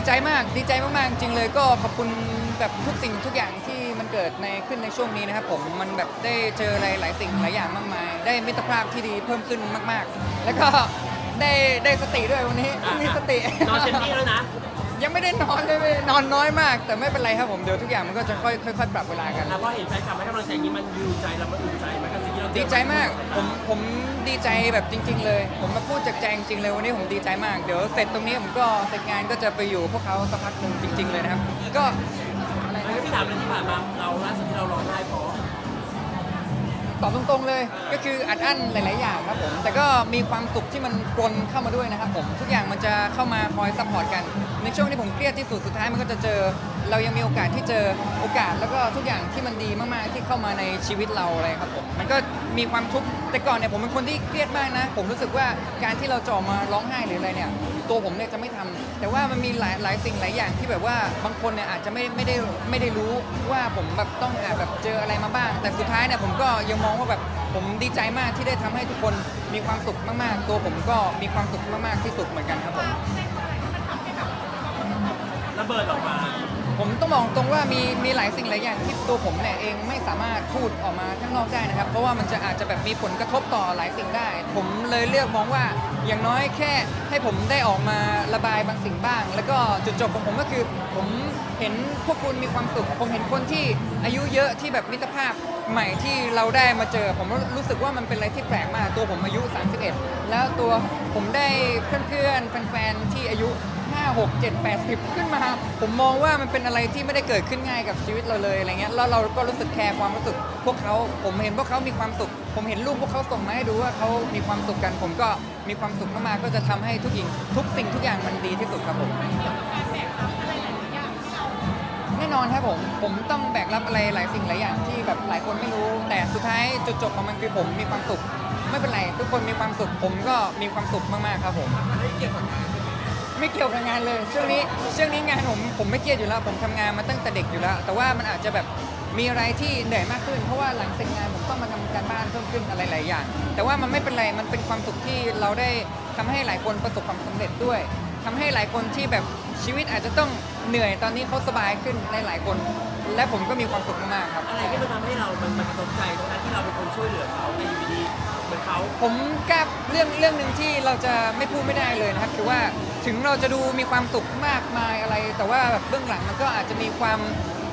ดีใจมากดีใจมากๆจริงเลยก็ขอบคุณแบบทุกสิ่งทุกอย่างที่มันเกิดในขึ้นในช่วงนี้นะครับผมมันแบบได้เจออะไรหลายสิ่งหลายอย่างมากมาย ได้มิตรภาพที่ดีเพิ่มขึ้นมาก ๆ แล้วก็ได้ได้สติด้วยวันนี้อะมีสติ นอนเต็มที่แล้วนะยังไม่ได้นอนเลยเว้ยนอนน้อยมาก แต่ไม่เป็นไรครับผมเดี๋ยวทุกอย่างมันก็จะค่อยค่อยๆปรับเวลากันแล้วพอเห็นแฟนคลับให้กำลังใจอย่างนี้มันยูใจเรามันอุ่นใจมันกับสิ่งที่เราเจอ ดีใจมาก ผมผมดีใจแบบจริง ๆ เลย ผมมาพูดจากใจจริงๆเลยวันนี้ผมดีใจมาก เดี๋ยวเสร็จตรงนี้ผมก็เสร็จงานก็จะไปอยู่พวกเขาสักพักหนึ่งจริง ๆ เลยนะครับ ก็อะไรแล้วนะพี่ถามเลยที่ผ่านมาเราล่าสุดที่เราร้องไห้เพราะตอบตรงๆเลย ก็คืออัดอั้นหลาย ๆ อย่างครับผม แต่ก็มีความสุขที่มันปนเข้ามาด้วยนะครับผม ทุกอย่างมันจะเข้ามาคอยซัพพอร์ตกัน ในช่วงที่ผมเครียดที่สุด สุดท้ายมันก็จะเจอเรายังมีโอกาสที่เจอโอกาสแล้วก็ทุกอย่างที่มันดีมากๆที่เข้ามาในชีวิตเราอะไรครับผมมันก็มีความทุกข์แต่ก่อนเนี่ยผมเป็นคนที่เครียดมากนะ ผมรู้สึกว่าการที่เราจอมาร้องไห้หรืออะไรเนี่ย ตัวผมเนี่ยจะไม่ทำแต่ว่ามันมีหลายหลายสิ่งหลายอย่างที่แบบว่าบางคนเนี่ยอาจจะไม่ไม่ได้ไม่ได้รู้ว่าผมแบบต้องอาแบบเจออะไรมาบ้าง แต่สุดท้ายเนี่ยผมก็ยังมองว่าแบบผมดีใจมากที่ได้ทำให้ทุกคนมีความสุขมากๆ ตัวผมก็มีความสุขมากๆที่สุดเหมือนกันครับผมระเบิดออกมาผมต้อ บอกตรงว่ามีมีหลายสิ่งหลายอย่างที่ตัวผมเนี่ยเองไม่สามารถพูดออกมาข้างนอกได้นะครับ เพราะว่ามันจะอาจจะแบบมีผลกระทบต่อหลายสิ่งได้ ผมเลยเลือกมองว่าอย่างน้อยแค่ให้ผมได้ออกมาระบายบางสิ่งบ้าง แล้วก็จุดจบของผมก็คือผมเห็นพวกคุณมีความสุข ผมเห็นคนที่อายุเยอะที่แบบมิตรภาพใหม่ที่เราได้มาเจอ ผมรู้สึกว่ามันเป็นอะไรที่แปลกมากตัวผมอายุ 31 แล้วตัวผมได้เพื่อนๆแฟนๆที่อายุ 5 6 7 8 10 ขึ้นมา ผมมองว่ามันเป็นอะไรที่ไม่ได้เกิดขึ้นง่ายกับชีวิตเราเลยอะไรเงี้ยแล้วเราก็รู้สึกแคร์ความรู้สึกพวกเขาผมเห็นพวกเขามีความสุข ผมเห็นรูปพวกเขาส่งมาให้ดูว่าเขามีความสุขกัน ผมก็มีความสุขมากๆก็จะทำให้ทุกอย่างทุกสิ่งทุกอย่างมันดีที่สุดครับผม แน่นอนครับผม ผมต้องแบกรับอะไรหลายสิ่งหลายอย่างที่แบบหลายคนไม่รู้ แต่สุดท้ายจุดจบของมันคือผมมีความสุข ไม่เป็นไร ทุกคนมีความสุข ผมก็มีความสุขมากๆครับผม ไไม่เกี่ยวกับงานเลยช่วงนี้ช่วงนี้งานผมผมไม่เครียดอยู่แล้ว ผมทำงานมาตั้งแต่เด็กอยู่แล้ว แต่ว่ามันอาจจะแบบมีอะไรที่เหนื่อยมากขึ้น เพราะว่าหลังเสร็จงานผมต้องมาทำการบ้านเพิ่มขึ้นอะไรหลายอย่าง แต่ว่ามันไม่เป็นไรมันเป็นความสุขที่เราได้ทำให้หลายคนประสบความสำเร็จด้วยทำให้หลายคนที่แบบชีวิตอาจจะต้องเหนื่อยตอนนี้เขาสบายขึ้นในหลายคน และผมก็มีความสุขมากๆครับ อะไรที่มันทำให้เรา มันมันกระทบใจตรงนั้นที่เราเป็นคนช่วยเหลือเขาในอยู่ดี เหมือนเขาผมกล้าเรื่องเรื่องหนึ่งที่เราจะไม่พูดไม่ได้เลยนะครับ คือว่าถึงเราจะดูมีความสุขมากมายอะไร แต่ว่าแบบเบื้องหลังมันก็อาจจะมีความ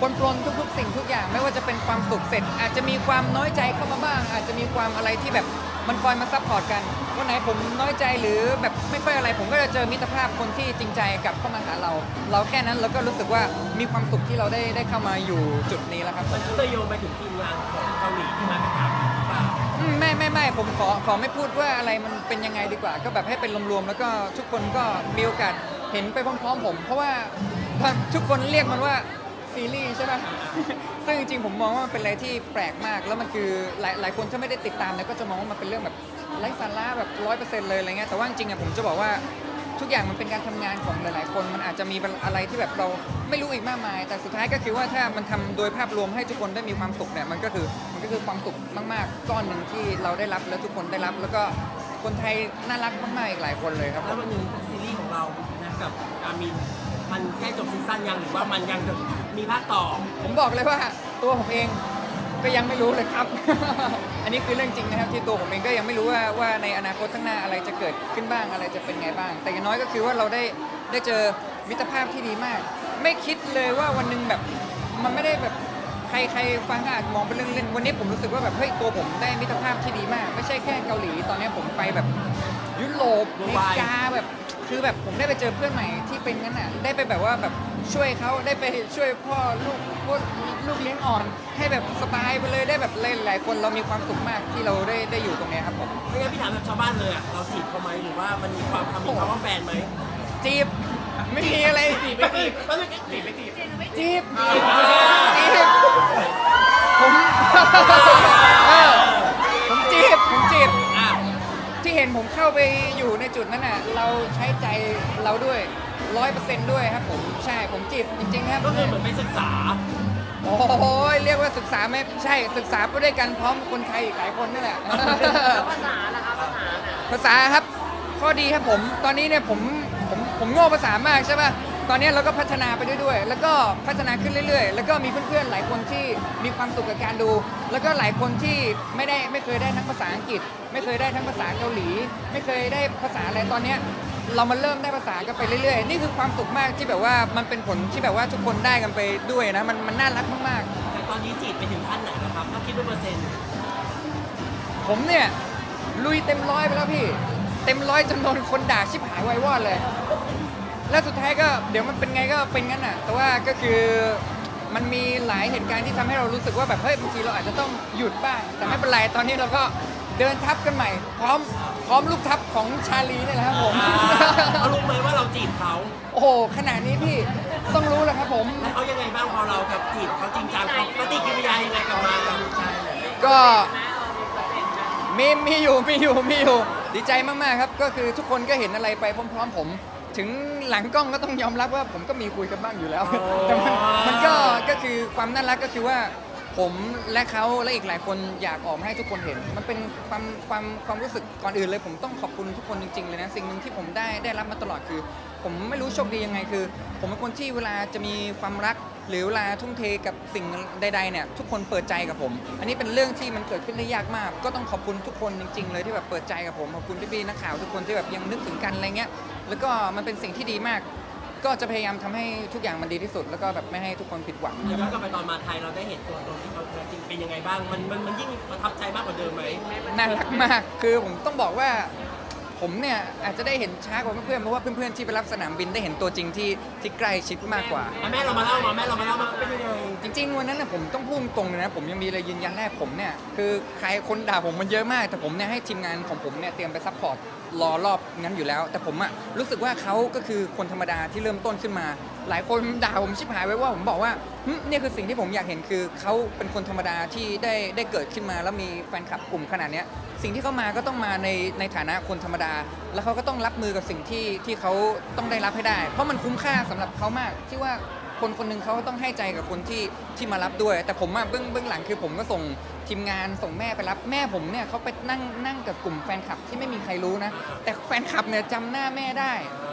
ปนปลนทุกๆ สิ่งทุกอย่าง ไม่ว่าจะเป็นความสุขเสร็จ อาจจะมีความน้อยใจเข้ามาบ้าง อาจจะมีความอะไรที่แบบ มันคอยมาซัพพอร์ตกันวันไหนผมน้อยใจหรือแบบไม่ค่อยอะไร ผมก็จะเจอมิตรภาพคนที่จริงใจกลับเข้ามาหาเรา เราแค่นั้นเราก็รู้สึกว่ามีความสุขที่เราได้ได้เข้ามาอยู่จุดนี้แล้วครับผมันมก็เลยโยงไปถึงทีมงานของเกาหลีที่มาประกาศหรือเปล่าอืมไม่ไม่ไม่ผมขอขอไม่พูดว่าอะไรมันเป็นยังไงดีกว่า ก็แบบให้เป็นรวมๆแล้วก็ทุกคนก็มีโอกาสเห็นไปพร้อมๆผม เพราะว่าทุกคนเรียกมันว่า ซีรีส์ใช่ไหม ซึ่งจริงๆผมมองว่ามันเป็นอะไรที่แปลกมาก แล้วมันคือหลายหลายคนถ้าไม่ได้ติดตามเนี่ยก็จะมองว่ามันเป็นเรื่องแบบไร้สาระแบบร้อยเปอร์เซ็นต์เลยอะไรเงี้ย แต่ว่าจริงๆอะผมจะบอกว่าทุกอย่างมันเป็นการทำงานของหลายๆ คน มันอาจจะมีอะไรที่แบบเราไม่รู้อีกมากมาย แต่สุดท้ายก็คือว่าถ้ามันทำโดยภาพรวมให้ทุกคนได้มีความสุขเนี่ยมันก็คือมันก็คือความสุขมากๆ ก้อนหนึ่งที่เราได้รับแล้วทุกคนได้รับ แล้วก็คนไทยน่ารักมากๆอีกหลายคนเลยครับ แล้วมวันหนึ่งซีรีส์ของเรานะกับอามิน มันแค่จบซีซั่นยังหรือว่ามันยัง มีภาคต่อ ผมบอกเลยว่าตัวผมเองก็ยังไม่รู้เลยครับ อันนี้คือเรื่องจริงนะครับที่ตัวผมเองก็ยังไม่รู้ว่าว่าในอนาคตข้างหน้าอะไรจะเกิดขึ้นบ้างอะไรจะเป็นไงบ้าง แต่อย่างน้อยก็คือว่าเราได้ได้เจอมิตรภาพที่ดีมาก ไม่คิดเลยว่าวันหนึ่งแบบมันไม่ได้แบบใครใครฟังอาจมองเป็นเรื่องเล่นวันนี้ผมรู้สึกว่าแบบเฮ้ยตัวผมได้มิตรภาพที่ดีมาก ไม่ใช่แค่เกาหลี ตอนนี้ผมไปแบบยุโรปอเมริกาแบบคือแบบผมได้ไปเจอเพื่อนใหม่ที่เป็นงั้นอะได้ไปแบบว่าแบบ ช่วยเขาได้ไปช่วยพ่อลูกพวกลูกเลี้ยงอ่อน ให้แบบสบายไปเลยได้แบบหลายๆคนเรามีความสุขมากที่เราได้ได้อยู่ตรงเนี้ยครับผมไม่งั้นพี่ถามแบบชาวบ้านเลยอะเราจีบเขาไหมหรือว่ามันมีความคำมีคำว่าแฟนไหมจีบไม่มีอะไรจีบไม่จีบก็ไม่จีบไม่จีบจีบจีบผมเออผมจีบผมจีบอะที่เห็นผมเข้าไปอยู่ในจุดนั้นน่ะเราใช้ใจเราด้วย ร้อยเปอร์เซ็นต์ด้วยครับผมใช่ผมจีบจริงๆครับก็คือเหมือนไปศึกษา โอ้โหเรียกว่าศึกษาไหมใช่ศึกษาไปด้วยกันพร้อมคนไทยอีกหลายคนนี่แหละภาษาล่ะคะภาษาน่ะภาษาครับข้อดีครับผมตอนนี้เนี่ยผมผมผมโง่ภาษามากใช่ป่ะตอนนี้เราก็พัฒนาไปด้วยแล้วก็พัฒนาขึ้นเรื่อย ๆ แล้วก็มีเพื่อนๆหลายคนที่มีความสุขกับการดู แล้วก็หลายคนที่ไม่ได้ไม่เคยได้ทั้งภาษาอังกฤษ ไม่เคยได้ทั้งภาษาเกาหลี ไม่เคยได้ภาษาอะไรตอนเนี้ย เรามาเริ่มได้ภาษากันไปเรื่อยๆ นี่คือความสุขมากที่แบบว่ามันเป็นผลที่แบบว่าทุกคนได้กันไปด้วยนะ มันมันน่ารักมากๆแต่ตอนนี้จีบไปถึงขั้นไหนแล้วครับถ้าคิดเป็นเปอร์เซ็นต์ผมเนี่ยลุยเต็มร้อยไปแล้วพี่ เต็มร้อยจนโดนคนด่าชิบหายไวายวอดเลย แล้วสุดท้ายก็เดี๋ยวมันเป็นไงก็เป็นงั้นอะ แต่ว่าก็คือมันมีหลายเหตุการณ์ที่ทำให้เรารู้สึกว่าแบบเฮ้ยบางทีเราอาจจะต้องหยุดบ้าง แต่ไม่เป็นไรตอนนี้เราก็ เดินทับกันใหม่ พร้อมพร้อมลูกทับของชาลีนี่แหละครับผมเขารู้ไหมว่าเราจีบเขาโอ้โหขนาดนี้พี่ต้องรู้แล้วครับผม แล้วเขายังไงบ้างพอเรากับจีบเขาจริงจังเขาปฏิกิริยายังไงกลับมากับใช่ก็มีมีอยู่มีอยู่มีอยู่ดีใจมากๆครับ ก็คือทุกคนก็เห็นอะไรไปพร้อม ๆ ผม ถึงหลังกล้องก็ต้องยอมรับว่าผมก็มีคุยกันบ้างอยู่แล้วแต่มันมันก็ก็คือความน่ารักก็คือว่า ผมและเขาและอีกหลายคนอยากออกมาให้ทุกคนเห็น มันเป็นความความความรู้สึกก่อนอื่นเลย ผมต้องขอบคุณทุกคนจริงๆเลยนะ สิ่งหนึ่งที่ผมได้ได้รับมาตลอดคือ ผมไม่รู้โชคดียังไงคือ ผมเป็นคนที่เวลาจะมีความรัก หรือเวลาทุ่มเทกับสิ่งใดๆเนี่ยทุกคนเปิดใจกับผม อันนี้เป็นเรื่องที่มันเกิดขึ้นได้ยากมาก ก็ต้องขอบคุณทุกคนจริง ๆ เลยที่แบบเปิดใจกับผมขอบคุณพี่ๆนักข่าวทุกคนที่แบบยังนึกถึงกันอะไรเงี้ยแล้วก็มันเป็นสิ่งที่ดีมาก ก็จะพยายามทำให้ทุกอย่างมันดีที่สุด แล้วก็แบบไม่ให้ทุกคนผิดหวังย้อนกลับไปตอนมาไทยเราได้เห็นตัวตนที่เขาจริงเป็นยังไงบ้าง มันมันมันยิ่งประทับใจมากกว่าเดิมไหมน่ารักมากคือผมต้องบอกว่า ผมเนี่ยอาจจะได้เห็นช้ากว่าเพื่อนๆเพราะว่าเพื่อนๆที่ไปรับสนามบินได้เห็นตัวจริงที่ที่ใกล้ชิดมากกว่า อะแม่เรามาเล่ามาแม่เรามาเล่ามาเป็นยังไงจริงๆ วันนั้นนะผมต้องพูดตรงเลยนะผมยังมีอะไรยืนยันแรกผมเนี่ยคือใครคนด่าผมมันเยอะมาก แต่ผมเนี่ยให้ทีมงานของผมเนี่ยเตรียมไปซัพพอร์ตรอรอบงั้นอยู่แล้ว แต่ผมอะรู้สึกว่าเขาก็คือคนธรรมดาที่เริ่มต้นขึ้นมา หลายคนด่าผมชิบหายไว้ว่าผมบอกว่าหึเนี่ยคือสิ่งที่ผมอยากเห็นคือเขาเป็นคนธรรมดาที่ได้ได้เกิดขึ้นมา แล้วมีแฟนคลับกลุ่มขนาดเนี้ยสิ่งที่เขามาก็ต้องมาในในฐานะคนธรรมดา แล้วเขาก็ต้องรับมือกับสิ่งที่ที่เขาต้องได้รับให้ได้ เพราะมันคุ้มค่าสำหรับเขามากที่ว่า คนคนหนึ่งเขาก็ต้องให้ใจกับคนที่ที่มารับด้วย แต่ผมอะเบื้องเบื้องหลังคือผมก็ส่งทีมงานส่งแม่ไปรับแม่ผมเนี่ยเขาไปนั่งนั่งกับกลุ่มแฟนคลับที่ไม่มีใครรู้นะ แต่แฟนคลับเนี่ยจำหน้าแม่ได้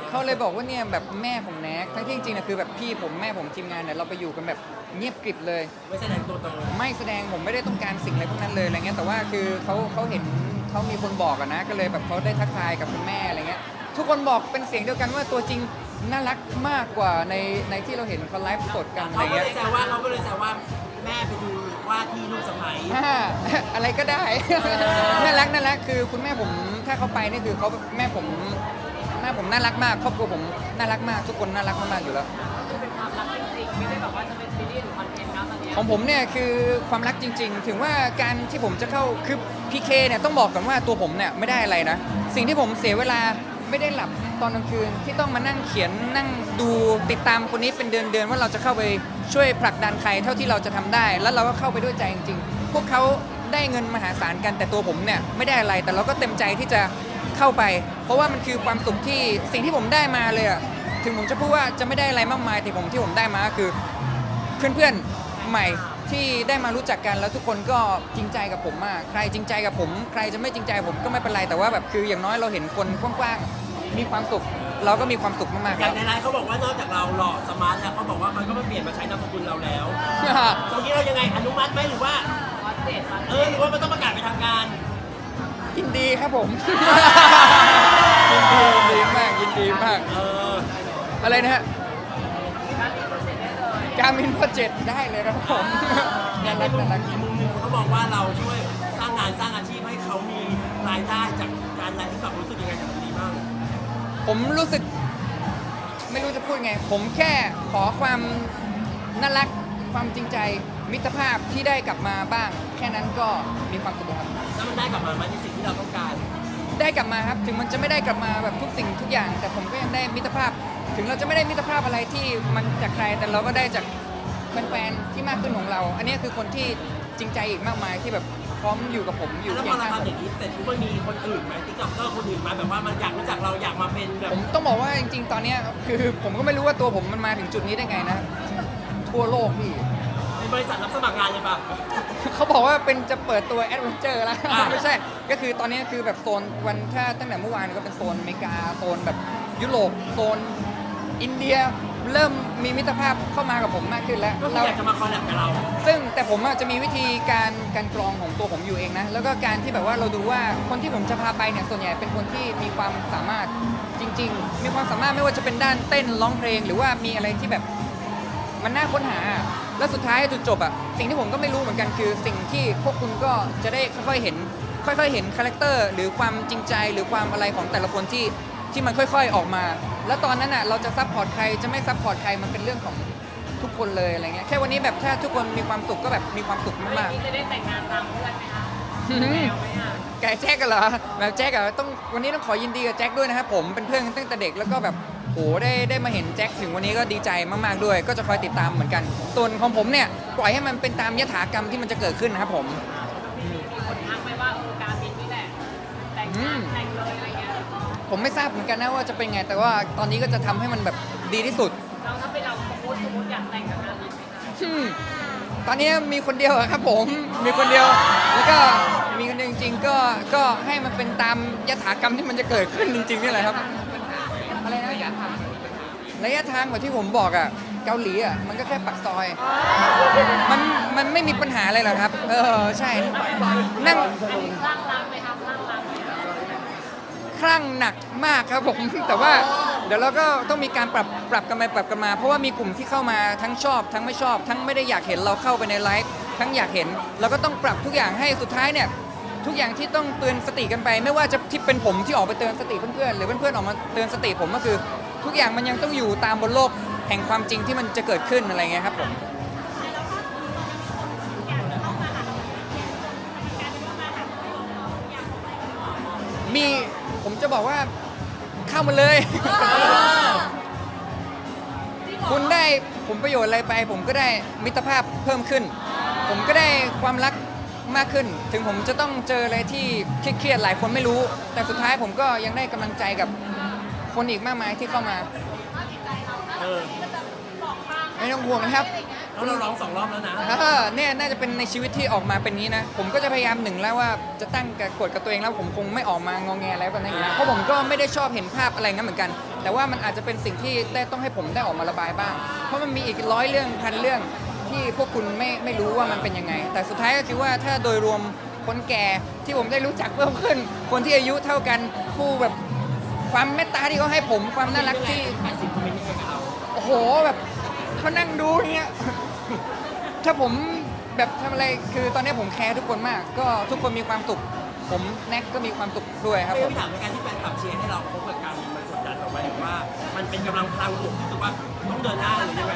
เขาเลยบอกว่าเนี่ยแบบแม่ของแน็กทั้งที่จริงๆนะคือแบบพี่ผมแม่ผมทีมงานเนี่ยเราไปอยู่กันแบบเงียบกริบเลย ไม่แสดงตัวตนไม่แสดงผมไม่ได้ต้องการสิ่งอะไรพวกนั้นเลยอะไรเงี้ยแต่ว่าคือเขาเขาเห็นเขามีคนบอกอะนะ ก็เลยแบบเขาได้ทักทายกับคุณแม่อะไรเงี้ยทุกคนบอกเป็นเสียงเดียวกันว่าตัวจริง น่ารักมากกว่าในในที่เราเห็นเขาไลฟ์สดกันอะไรเขาก็เงี้เลยยแซวว่าเขาก็เลยแซวว่าแม่ไปดูว่าที่ลูกสะใภ้ อ่าอะไรก็ได้ น่ารักน่ารักคือคุณแม่ผมถ้าเขาไปนี่คือเขาแม่ผมแม่ผมน่ารักมากครอบครัวผมน่ารักมากทุกคนน่ารักมากๆอยู่แล้ว คือเป็นความรักจริงๆ ไม่ได้แบบว่าจะเป็นซีรีส์หรือคอนเทนต์นะตอนเนี้ยของผมเนี่ยคือความรักจริง ๆ ถึงว่าการที่ผมจะเข้าคือพีเคเนี่ยต้องบอกก่อนว่าตัวผมเนี่ยไม่ได้อะไรนะ สิ่งที่ผมเสียเวลาไม่ได้หลับ ตอนกลางคืนที่ต้องมานั่งเขียนนั่งดูติดตามคนนี้เป็นเดือนๆว่าเราจะเข้าไปช่วยผลักดันใครเท่าที่เราจะทำได้ แล้วเราก็เข้าไปด้วยใจจริงๆ พวกเขาได้เงินมหาศาลกันแต่ตัวผมเนี่ยไม่ได้อะไรแต่เราก็เต็มใจที่จะเข้าไป เพราะว่ามันคือความสุขที่สิ่งที่ผมได้มาเลยอะถึงผมจะพูดว่าจะไม่ได้อะไรมากมายแต่ผมที่ผมได้มาก็คือ เพื่อนๆใหม่ที่ได้มารู้จักกันแล้วทุกคนก็จริงใจกับผมมาก ใครจริงใจกับผม ใครจะไม่จริงใจผมก็ไม่เป็นไรแต่ว่าแบบคืออย่างน้อยเราเห็นคนกว้างๆ มีความสุข เราก็มีความสุขมากๆอแล้ย่างวในไลน์เขาบอกว่านอกจากเราหล่อสมาร์ทแล้วเขาบอกว่ามันก็มาเปลี่ยนมาใช้นามสกุลเราแล้วตรงนี้เรายังไงอนุมัติไหมหรือว่าวัดเจ็ดวัดเออหรือว่ามันต้องประกาศเป็นทางการ ยินดีครับผม ยินดียินดีมากยินดีมาก เอออะไรนะฮะการมีโปรเจกต์ได้เลยการมินโปรเจกต์ได้เลยครับผมน่ารักน่ารักอีกมุมหนึงเขาบอกว่าเราช่วยสร้างงานสร้างอาชีพให้เขามีรายได้จากการไลฟ์ที่แบบรู้สึกยังไงกับตรงนี้บ้าง ผมรู้สึก ไม่รู้จะพูดไง ผมแค่ขอความน่ารักความจริงใจมิตรภาพที่ได้กลับมาบ้าง แค่นั้นก็มีความสุขแล้วครับ แล้วมันได้กลับมาไหมในสิ่งที่เราต้องการ ได้กลับมาครับ ถึงมันจะไม่ได้กลับมาแบบทุกสิ่งทุกอย่าง แต่ผมก็ยังได้มิตรภาพ ถึงเราจะไม่ได้มิตรภาพอะไรที่มันจากใคร แต่เราก็ได้จากแฟนๆที่มากขึ้นของเรา อันนี้คือคนที่จริงใจอีกมากมายที่แบบ พร้อมอยู่กับผมอยู่แล้วพเคียองเราข้างผทำอม ย่างนี้เสร็จปุ๊บมันมีคนอื่นไหมติ๊กต็อกเกอร์คนอื่นมาแบบว่ามันอยากรู้จักเราอยากมาเป็นแบบ ผมต้องบอกว่าจริง ๆ ตอนเนี้ยคือผมก็ไม่รู้ว่าตัวผมมันมาถึงจุดนี้ได้ไงนะ ทั่วโลกพี่ เป็นบริษัทรับสมัครงานเลยป่ะเขาบอกว่าเป็นจะเปิดตัวแอดเวนเจอร์แล้ว อ่า ไม่ใช่ ก็คือตอนนี้คือแบบโซนวันถ้าตั้งแต่เมื่อวานก็เป็นโซนอเมริกา โซนแบบยุโรป โซนอินเดีย เริ่มมีมิตรภาพเข้ามากับผมมากขึ้นแล้วก็คือเราอยากจะมาคอลแลบกับเรา ซึ่งแต่ผมอะจะมีวิธีการการกรองของตัวผมอยู่เองนะ แล้วก็การที่แบบว่าเราดูว่าคนที่ผมจะพาไปเนี่ยส่วนใหญ่เป็นคนที่มีความสามารถจริง ๆ มีความสามารถไม่ว่าจะเป็นด้านเต้นร้องเพลง หรือว่ามีอะไรที่แบบมันน่าค้นหา แล้วสุดท้ายจุดจบอะสิ่งที่ผมก็ไม่รู้เหมือนกันคือ สิ่งที่พวกคุณก็จะได้ค่อยๆเห็น ค่อยๆเห็นคาแรคเตอร์หรือความจริงใจหรือความอะไรของแต่ละคนที่ ที่มันค่อยๆออกมา แล้วตอนนั้นอะเราจะซัพพอร์ตใครจะไม่ซัพพอร์ตใครมันเป็นเรื่องของทุกคนเลยอะไรเงี้ยแค่วันนี้แบบถ้าทุกคนมีความสุขก็แบบมีความสุขไม่มากมีจะได้แต่งงานตามเพื่อนไหมคะๆแมวไหมอะไก่แจ็คกันเหรอแบบแจ็คอะต้องวันนี้ต้องขอยินดีกับแจ็คด้วยนะครับผมเป็นเพื่อนกันตั้งแต่เด็กแล้วก็แบบโหได้ได้มาเห็นแจ็คถึงวันนี้ก็ดีใจมากๆด้วย ก็จะคอยติดตามเหมือนกัน ส่วนของผมเนี่ยปล่อยให้มันเป็นตามยถากรรมที่มันจะเกิดขึ้นนะครับผม มีคนทักไหมว่าเออการบินนี่แหละแต่งงาน ผมไม่ทราบเหมือนกันนะว่าจะเป็นไง แต่ว่าตอนนี้ก็จะทำให้มันแบบดีที่สุด เราถ้าเป็นเราสมมติสมมติอยากแต่งกับการบินไหมคะอืมตอนนี้มีคนเดียวอะครับผม มีคนเดียว แล้วก็มีคนเดียวจริงๆก็ก็ให้มันเป็นตามยถากรรมที่มันจะเกิดขึ้นจริงๆนี่แหละครับ อะไรนะระยะทางระยะทางแบบที่ผมบอกอะเกาหลีอะมันก็แค่ปักซอย มันมันไม่มีปัญหาอะไรหรอกครับ เออใช่นั่งอันนี้คลั่งรักไหมครับคลั่งรักไหมคะ คลั่งหนักมากครับผม แต่ว่าเดี๋ยวเราก็ต้องมีการปรับปรับกันไปปรับกันมา เพราะว่ามีกลุ่มที่เข้ามาทั้งชอบ ทั้งไม่ชอบ ทั้งไม่ได้อยากเห็นเราเข้าไปในไลฟ์ทั้งอยากเห็น เราก็ต้องปรับทุกอย่างให้สุดท้ายเนี่ยทุกอย่างที่ต้องเตือนสติกันไป ไม่ว่าจะที่เป็นผมที่ออกไปเตือนสติเพื่อนๆหรือเพื่อนๆออกมาเตือนสติผมก็คือ ทุกอย่างมันยังต้องอยู่ตามบนโลกแห่งความจริงที่มันจะเกิดขึ้นอะไรเงี้ยครับผมมี จะบอกว่าเข้ามาเลย คุณได้ผลประโยชน์อะไรไป ผมก็ได้มิตรภาพเพิ่มขึ้น ผมก็ได้ความรักมากขึ้น ถึงผมจะต้องเจออะไรที่เครียดๆหลายคนไม่รู้ แต่สุดท้ายผมก็ยังได้กำลังใจกับคนอีกมากมายที่เข้ามาเออไม่ต้องห่วงนะครับ แล้วเราร้องสองรอบแล้วนะเออเนี่ยน่าจะเป็นในชีวิตที่ออกมาเป็นงี้นะ ผมก็จะพยายามหนึ่งแล้วว่าจะตั้งกับกฎกับตัวเองแล้วผมคงไม่ออกมางองแงอะไรแบบนั้นอย่างนี้นะเพราะผมก็ไม่ได้ชอบเห็นภาพอะไรงั้นเหมือนกัน แต่ว่ามันอาจจะเป็นสิ่งที่ได้ต้องให้ผมได้ออกมาระบายบ้าง เพราะมันมีอีกร้อยเรื่องพันเรื่องที่พวกคุณไม่ไม่รู้ว่ามันเป็นยังไง แต่สุดท้ายก็คือว่าถ้าโดยรวมคนแก่ที่ผมได้รู้จักเพิ่มขึ้น คนที่อายุเท่ากันผู้แบบความเมตตาที่เขาให้ผมความน่ารักที่แปดสิบคอมเมนต์ยังไงกับเรา โอ้โหแบบ เขานั่งดูอย่างเงี้ย ถ้าผมแบบทำอะไร คือตอนนี้ผมแคร์ทุกคนมาก ก็ทุกคนมีความสุข ผมแน็กก็มีความสุขด้วยครับไม่ผมพี่ถามในการที่แฟนคลับเชียร์ให้เราพบกับการมันกดดันเราไหมว่า มันเป็นกำลังพลังบวกที่รู้สึกว่าต้องเดินหน้าหรือยังไง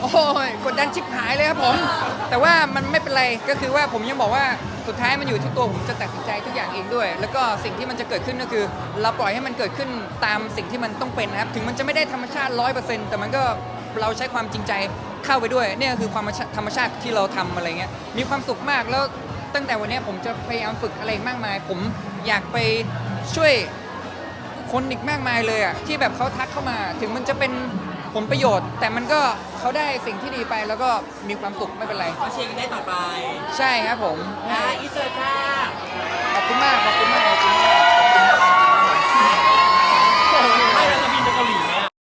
โอ้ยกดดันชิบหายเลยครับผม แต่ว่ามันไม่เป็นไรก็คือว่าผมยังบอกว่าสุดท้ายมันอยู่ที่ตัวผมจะตัดสินใจทุกอย่างเองด้วย แล้วก็สิ่งที่มันจะเกิดขึ้นก็คือ เราปล่อยให้มันเกิดขึ้นตามสิ่งที่มันต้องเป็นนะครับ ถึงมันจะไม่ได้ธรรมชาติร้อยเปอร์เซ็นต์แต่มันก็ เราใช้ความจริงใจเข้าไปด้วยเนี่ยคือความธรรมชาติที่เราทำอะไรเงี้ยมีความสุขมากแล้วตั้งแต่วันนี้ผมจะพยายามฝึกอะไรมากมาย ผมอยากไปช่วยคนอีกมากมายเลยอะที่แบบเขาทักเข้ามา ถึงมันจะเป็นผลประโยชน์ แต่มันก็เขาได้สิ่งที่ดีไปแล้วก็มีความสุขไม่เป็นไรก็เชียร์กันได้ต่อไปใช่ครับผมนะอีเซอร์ค่ะ ขอบคุณมากขอบคุณ